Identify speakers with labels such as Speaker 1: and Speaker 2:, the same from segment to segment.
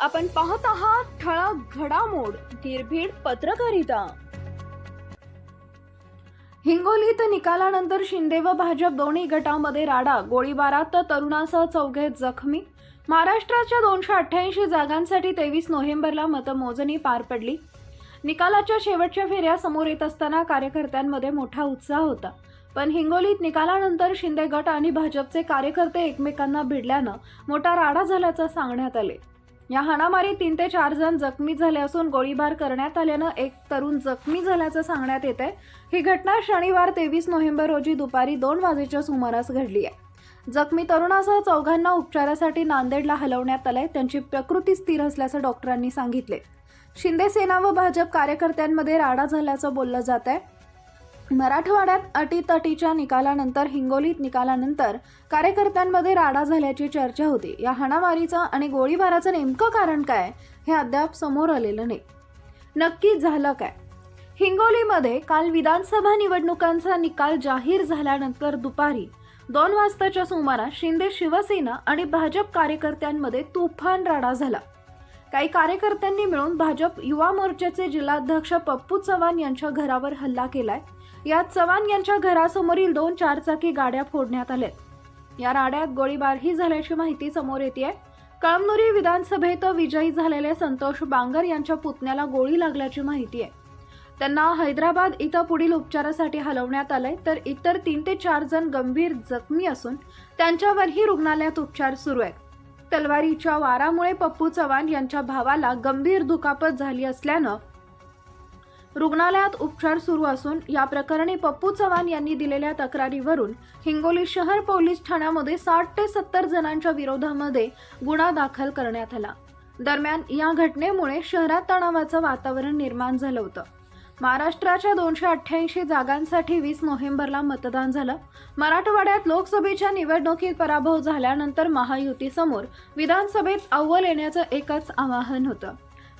Speaker 1: आपण पाहत आहात ठळक घडामोड निर्भीड पत्रकारिता. हिंगोलीत निकालानंतर शिंदे व भाजप दोन्ही गटामध्ये राडा गोळीबारात तरुणासह चौघे जखमी. महाराष्ट्राच्या दोनशे अठ्ठ्याऐंशी जागांसाठी तेवीस नोव्हेंबरला मतमोजणी पार पडली. निकालाच्या शेवटच्या फेऱ्या समोर येत असताना कार्यकर्त्यांमध्ये मोठा उत्साह होता. पण हिंगोलीत निकालानंतर शिंदे गट आणि भाजपचे कार्यकर्ते एकमेकांना भिडल्यानं मोठा राडा झाल्याचं सांगण्यात आले. या हाणामारीत तीन ते चार जण जखमी झाले असून गोळीबार करण्यात आल्यानं एक तरुण जखमी झाल्याचं सांगण्यात येत आहे. ही घटना शनिवार तेवीस नोव्हेंबर रोजी दुपारी दोन वाजेच्या सुमारास घडली आहे. जखमी तरुणासह चौघांना उपचारासाठी नांदेडला हलवण्यात आलंय. त्यांची प्रकृती स्थिर असल्याचं डॉक्टरांनी सांगितले शिंदे सेना व भाजप कार्यकर्त्यांमध्ये राडा झाल्याचं बोललं जात आहे. मराठवाड्यात अटीतटीच्या निकालानंतर हिंगोलीत निकालानंतर कार्यकर्त्यांमध्ये राडा झाल्याची चर्चा होती. या हाणामारीचं आणि गोळीबाराचं नेमकं कारण काय हे अद्याप समोर आलेलं नाही. नक्की झालं काय? हिंगोलीमध्ये काल विधानसभा निवडणुकांचा निकाल जाहीर झाल्यानंतर दुपारी दोन वाजताच्या सुमारास शिंदे शिवसेना आणि भाजप कार्यकर्त्यांमध्ये तुफान राडा झाला. काही कार्यकर्त्यांनी मिळून भाजप युवा मोर्चाचे जिल्हाध्यक्ष पप्पू चव्हाण यांच्या घरावर हल्ला केलाय. यात चव्हाण यांच्या घरासमोरील दोन चारचाकी गाड्या फोडण्यात आल्या या राड्यात गोळीबारही झाल्याची माहिती समोर येते कळमनुरी विधानसभेत विजयी झालेले संतोष बांगर यांच्या पुतण्याला गोळी लागल्याची माहिती आहे. त्यांना हैदराबाद इथं पुढील उपचारासाठी हलवण्यात आलंय तर इतर तीन ते चार जण गंभीर जखमी असून त्यांच्यावरही रुग्णालयात उपचार सुरू आहेत. तलवारीच्या वारामुळे पप्पू चव्हाण यांच्या भावाला गंभीर दुखापत झाली असल्यानं रुग्णालयात उपचार सुरू असून या प्रकरणी पप्पू चव्हाण यांनी दिलेल्या तक्रारीवरून हिंगोली शहर पोलीस ठाण्यामध्ये साठ ते सत्तर जणांच्या विरोधामध्ये गुन्हा दाखल करण्यात आला. दरम्यान या घटनेमुळे शहरात तणावाचं वातावरण निर्माण झालं होतं. महाराष्ट्राच्या दोनशे अठ्ठ्याऐंशी जागांसाठी वीस नोव्हेंबरला मतदान झालं. मराठवाड्यात लोकसभेच्या निवडणुकीत पराभव झाल्यानंतर महायुतीसमोर विधानसभेत अव्वल येण्याचं एकच आवाहन होतं.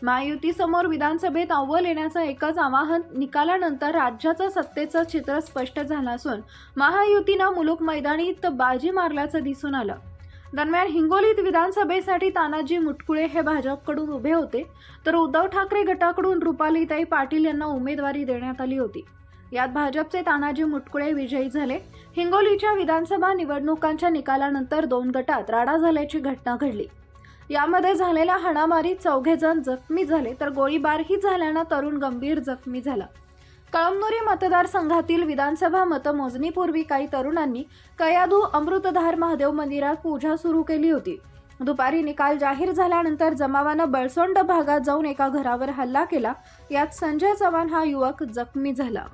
Speaker 1: महायुतीसमोर विधानसभेत अव्वल येण्याचं एकच आवाहन निकालानंतर राज्याचं सत्तेचं चित्र स्पष्ट झालं असून महायुतीनं मुलुक मैदानीत बाजी मारल्याचं दिसून आलं. दरम्यान हिंगोलीत विधानसभेसाठी तानाजी मुटकुळे हे भाजपकडून उभे होते तर उद्धव ठाकरे गटाकडून रुपालीताई पाटील यांना उमेदवारी देण्यात आली होती. यात भाजपचे तानाजी मुटकुळे विजयी झाले. हिंगोलीच्या विधानसभा निवडणुकांच्या निकालानंतर दोन गटात राडा झाल्याची घटना घडली. यामध्ये झालेल्या हाणामारीत चौघेजण जखमी झाले तर गोळीबारही झाल्यानं तरुण गंभीर जखमी झाला. कळमनुरी मतदारसंघातील विधानसभा मतमोजणीपूर्वी काही तरुणांनी कयाधू अमृतधार महादेव मंदिरात पूजा सुरू केली होती. दुपारी निकाल जाहीर झाल्यानंतर जमावानं बळसोंड भागात जाऊन एका घरावर हल्ला केला. यात संजय चव्हाण हा युवक जखमी झाला.